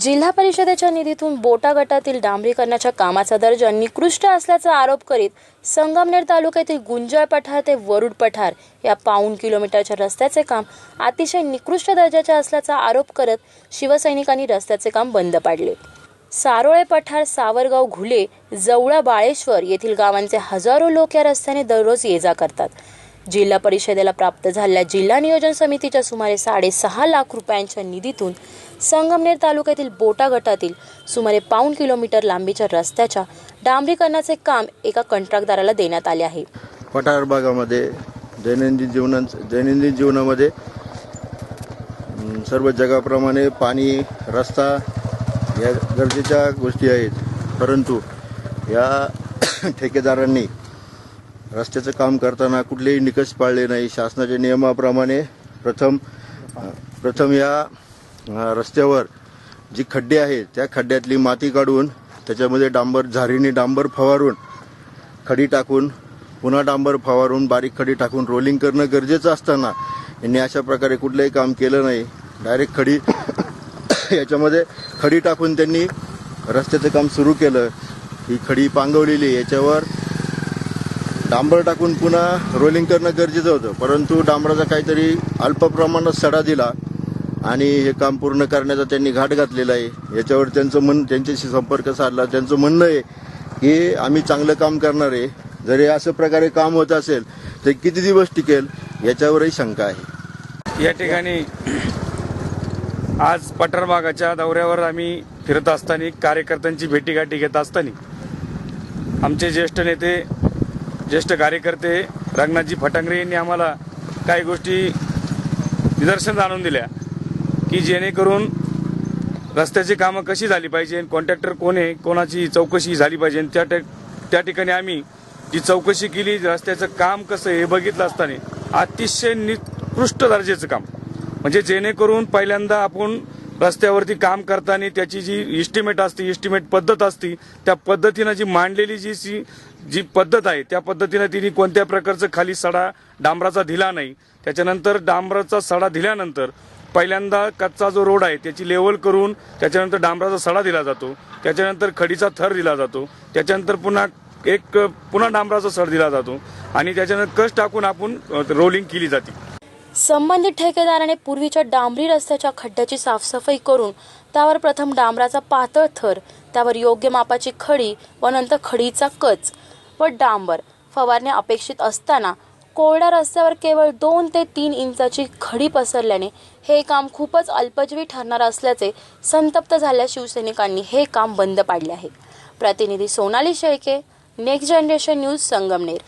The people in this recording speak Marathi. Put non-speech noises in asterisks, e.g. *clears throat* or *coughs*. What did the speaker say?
जिल्हा परिषदेच्या निधीतून बोटा गटातील डांबरीकरणाच्या कामाचा दर्जा निकृष्ट असल्याचा आरोप करीत संगमनेर तालुक्यातील गुंजाळ पठार ते वरुड पठार या पाऊण किलोमीटरच्या रस्त्याचे काम अतिशय निकृष्ट दर्जाचे असल्याचा आरोप करत शिवसैनिकांनी रस्त्याचे काम बंद पाडले. सारोळे पठार सावरगाव घुले जवळा बाळेश्वर येथील गावांचे हजारो लोक या रस्त्याने दररोज ये जा करतात. जिल्हा परिषदेला प्राप्त झालेल्या जिल्हा नियोजन समितीच्या सुमारे साडेसहा लाख रुपयांच्या निधीतून संगमनेर तालुक्यातील बोटा गटातील सुमारे पाऊण किलोमीटर लांबीच्या रस्त्याच्या डांबरीकरणाचे काम एका कंत्राटदाराला देण्यात आले आहे. पठार भागामध्ये दैनंदिन जीवना दैनंदिन जीवनामध्ये अं, सर्व जगाप्रमाणे पाणी रस्ता या गरजेच्या गोष्टी आहेत. परंतु या *clears throat* ठेकेदारांनी रस्त्याचं काम करताना कुठलेही निकष पाळले नाही. शासनाच्या नियमाप्रमाणे प्रथम प्रथम या रस्त्यावर जी खड्डे आहेत त्या खड्ड्यातली माती काढून त्याच्यामध्ये डांबर झारीने डांबर फवारून खडी टाकून पुन्हा डांबर फवारून बारीक खडी टाकून रोलिंग करणं गरजेचं असताना यांनी अशा प्रकारे कुठलंही काम केलं नाही. डायरेक्ट खडी *coughs* याच्यामध्ये खडी टाकून त्यांनी रस्त्याचं काम सुरू केलं. ही खडी पांगवलेली याच्यावर डांबर टाकून पुन्हा रोलिंग करणं गरजेचं होतं. परंतु डांबराचा काहीतरी अल्प प्रमाणात सडा दिला आणि हे काम पूर्ण करण्याचा त्यांनी घाट घातलेला आहे. याच्यावर त्यांचं मन त्यांच्याशी संपर्क साधला. त्यांचं म्हणणं आहे की आम्ही चांगलं काम करणार आहे. जर हे असं प्रकारे काम होत असेल तर किती दिवस टिकेल याच्यावरही शंका आहे. या ठिकाणी आज पठार भागाच्या दौऱ्यावर आम्ही फिरत असताना कार्यकर्त्यांची भेटीगाठी घेत असताना आमचे ज्येष्ठ नेते ज्येष्ठ कार्यकर्ते रंगनाथजी फटांगरे यांनी आम्हाला काही गोष्टी निदर्शन आणून दिल्या की जेणेकरून रस्त्याची कामं कशी झाली पाहिजे कॉन्ट्रॅक्टर कोण आहे कोणाची चौकशी झाली पाहिजे त्या त्या ठिकाणी आम्ही जी चौकशी केली रस्त्याचं काम कसं हे बघितलं असताना अतिशय निकृष्ट दर्जाचं काम. म्हणजे जेणेकरून पहिल्यांदा आपण रस्त्यावरती काम करताना त्याची जी इस्टिमेट असते इस्टिमेट पद्धत असते त्या पद्धतीनं जी मांडलेली जी सी जी पद्धत आहे त्या पद्धतीनं तिने कोणत्या प्रकारचं खाली सडा डांबराचा दिला नाही. त्याच्यानंतर डांबराचा सडा दिल्यानंतर पहिल्यांदा कच्चा जो रोड आहे त्याची लेवल करून त्याच्यानंतर डांबराचा सडा दिला जातो. त्याच्यानंतर खडीचा थर दिला जातो. त्याच्यानंतर पुन्हा एक पुन्हा डांबराचा सड दिला जातो. आणि त्याच्यानंतर कस टाकून आपण रोलिंग केली जाते. संबंधित ठेकेदाराने पूर्वीच्या डांबरी रस्त्याच्या खड्ड्याची साफसफाई करून त्यावर प्रथम डांबराचा पातळ थर त्यावर योग्य मापाची खडी व नंतर खडीचा कच व डांबर फवारणे अपेक्षित असताना कोरड्या रस्त्यावर केवळ दोन ते तीन इंचाची खडी पसरल्याने हे काम खूपच अल्पजीवी ठरणार असल्याचे संतप्त झाल्या शिवसैनिकांनी हे काम बंद पाडले आहे. प्रतिनिधी Sonali Shelke next generation news Sangamner.